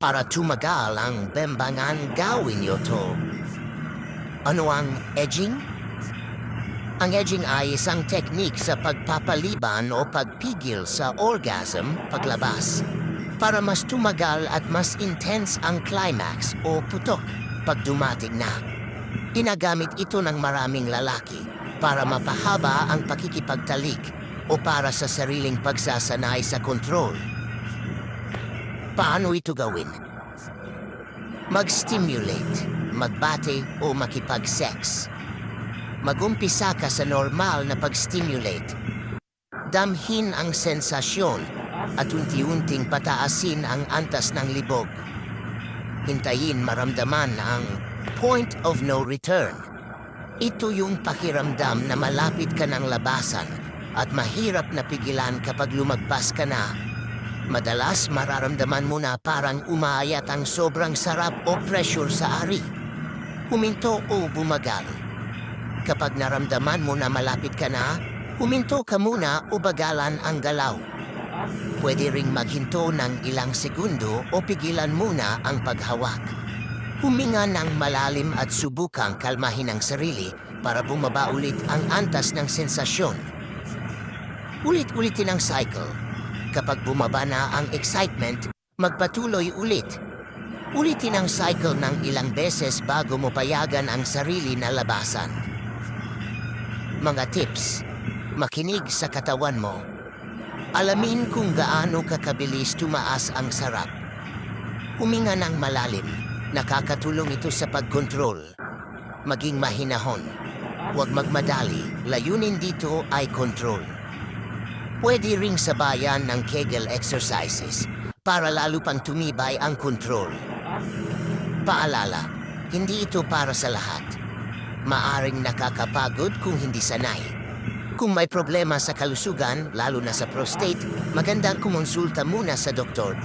Para tumagal ang bembangan gawin nyo to. Ano ang edging? Ang edging ay isang teknik sa pagpapaliban o pagpigil sa orgasm paglabas para mas tumagal at mas intense ang climax o putok pag dumating na. Ginagamit ito ng maraming lalaki para mapahaba ang pakikipagtalik o para sa sariling pagsasanay sa kontrol. Paano ito gawin? Mag-stimulate, magbate o makipag-sex. Magumpisa ka sa normal na pag-stimulate. Damhin ang sensasyon at unti-unting pataasin ang antas ng libog. Hintayin maramdaman ang point of no return. Ito yung pakiramdam na malapit ka ng labasan at mahirap na pigilan kapag lumagpas ka na. Madalas mararamdaman mo na parang umaayat ang sobrang sarap o pressure sa ari. Huminto o bumagal. Kapag naramdaman mo na malapit ka na, huminto ka muna o bagalan ang galaw. Pwede ring maghinto ng ilang segundo o pigilan muna ang paghawak. Huminga ng malalim at subukang kalmahin ang sarili para bumaba ulit ang antas ng sensasyon. Ulit-ulitin ang cycle. Kapag bumaba na ang excitement, magpatuloy ulit. Ulitin ang cycle ng ilang beses bago mo payagan ang sarili na labasan. Mga tips. Makinig sa katawan mo. Alamin kung gaano kakabilis tumaas ang sarap. Huminga ng malalim. Nakakatulong ito sa pagkontrol. Maging mahinahon. Huwag magmadali. Layunin dito ay control. Pwede ring sabayan ng Kegel exercises para lalo pang tumibay ang control. Paalala, hindi ito para sa lahat. Maaring nakakapagod kung hindi sanay. Kung may problema sa kalusugan, lalo na sa prostate, magandang kumonsulta muna sa doktor